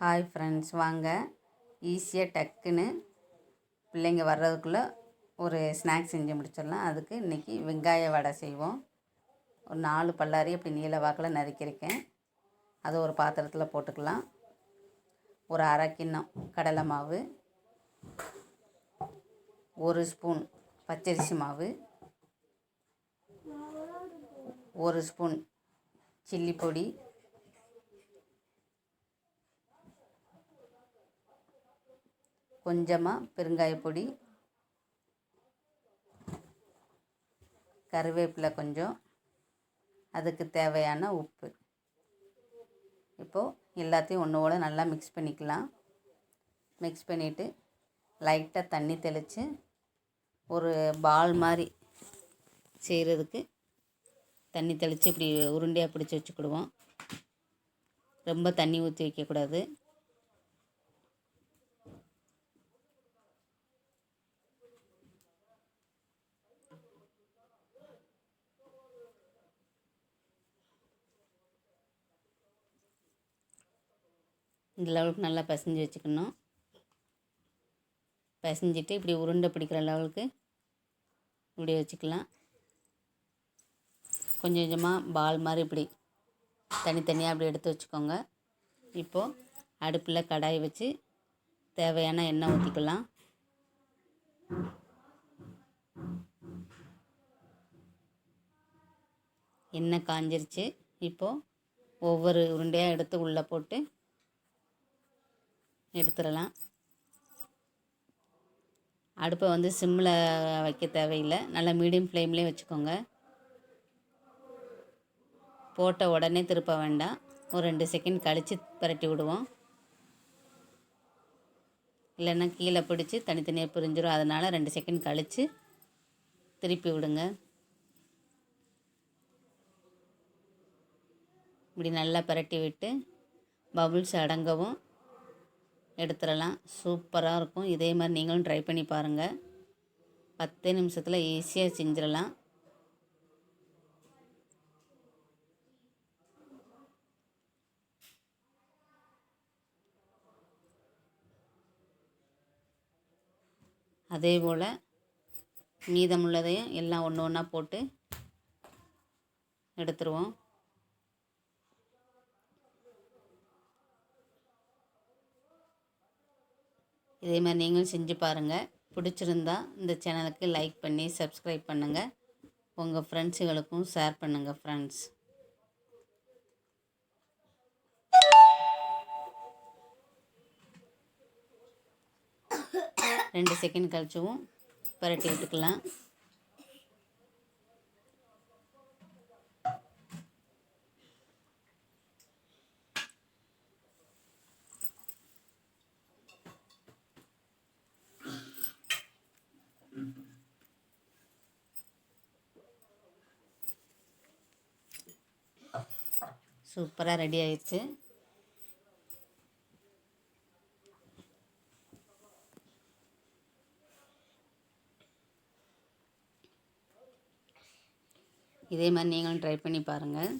Hi friends வாங்க. ஈஸியாக டக்குன்னு பிள்ளைங்க வர்றதுக்குள்ளே ஒரு ஸ்நாக்ஸ் செஞ்சு முடிச்சிடலாம். அதுக்கு இன்றைக்கி வெங்காய வடை செய்வோம். ஒரு நாலு பல்லாரி அப்படி நீல வாக்கில் நறுக்கியிருக்கேன். அதை ஒரு பாத்திரத்தில் போட்டுக்கலாம். ஒரு அரை கிண்ணம் கடலை மாவு. ஒரு ஸ்பூன் பச்சரிசி மாவு. ஒரு ஸ்பூன் சில்லி பொடி. கொஞ்சமாக பெருங்காயப்பொடி கருவேப்பிலை கொஞ்சம் அதுக்கு தேவையான உப்பு. இப்போது எல்லாத்தையும் ஒன்று போல் நல்லா மிக்ஸ் பண்ணிக்கலாம். மிக்ஸ் பண்ணிவிட்டு லைட்டாக தண்ணி தெளித்து ஒரு பால் மாதிரி செய்கிறதுக்கு தண்ணி தெளித்து இப்படி உருண்டையாக பிடிச்சி வச்சுக்கிடுவோம். ரொம்ப தண்ணி ஊற்றி வைக்கக்கூடாது இந்த லெவலுக்கு நல்லா பிசைஞ்சு வச்சுக்கணும். பிசைஞ்சிட்டு இப்படி உருண்டை பிடிக்கிற லெவலுக்கு இப்படி வச்சுக்கலாம். கொஞ்சம் கொஞ்சமாக பால் மாதிரி இப்படி தனித்தனியாக அப்படி எடுத்து வச்சுக்கோங்க. இப்போது அடுப்பில் கடாய் வச்சு தேவையான எண்ணெய் ஊற்றிக்கலாம். எண்ணெய் காஞ்சிருச்சு. இப்போது ஒவ்வொரு உருண்டையாக எடுத்து உள்ளே போட்டு எடுத்துடலாம். அடுப்பை வந்து சிம்மில் வைக்க தேவையில்லை. நல்லா மீடியம் ஃப்ளேம்லேயே வச்சுக்கோங்க. போட்ட உடனே திருப்ப வேண்டாம். ஒரு ரெண்டு செகண்ட் கழித்து பரட்டி விடுவோம். இல்லைன்னா கீழே பிடிச்சி தனித்தனியாக பிரிஞ்சிடும் அதனால் ரெண்டு செகண்ட் கழித்து திருப்பி விடுங்க. இப்படி நல்லா பரட்டி விட்டு பபுள்ஸ் அடங்கவும் எடுத்துடலாம். சூப்பராக இருக்கும். இதே மாதிரி நீங்களும் ட்ரை பண்ணி பாருங்கள் பத்து நிமிஷத்தில் ஈஸியாக செஞ்சிடலாம். அதே போல் மீதமுள்ளதையும் எல்லாம் ஒன்று ஒன்றா போட்டு எடுத்துருவோம். இதே மாதிரி நீங்களும் செஞ்சு பாருங்கள் பிடிச்சிருந்தா இந்த சேனலுக்கு லைக் பண்ணி சப்ஸ்கிரைப் பண்ணுங்கள் உங்கள் ஃப்ரெண்ட்ஸுகளுக்கும் ஷேர் பண்ணுங்கள் ஃப்ரெண்ட்ஸ். ரெண்டு செகண்ட் கழிச்சும் பரட்டி விட்டுக்கலாம். சூப்பராக ரெடி ஆயிடுச்சு. இதே மாதிரி நீங்களும் ட்ரை பண்ணி பாருங்கள்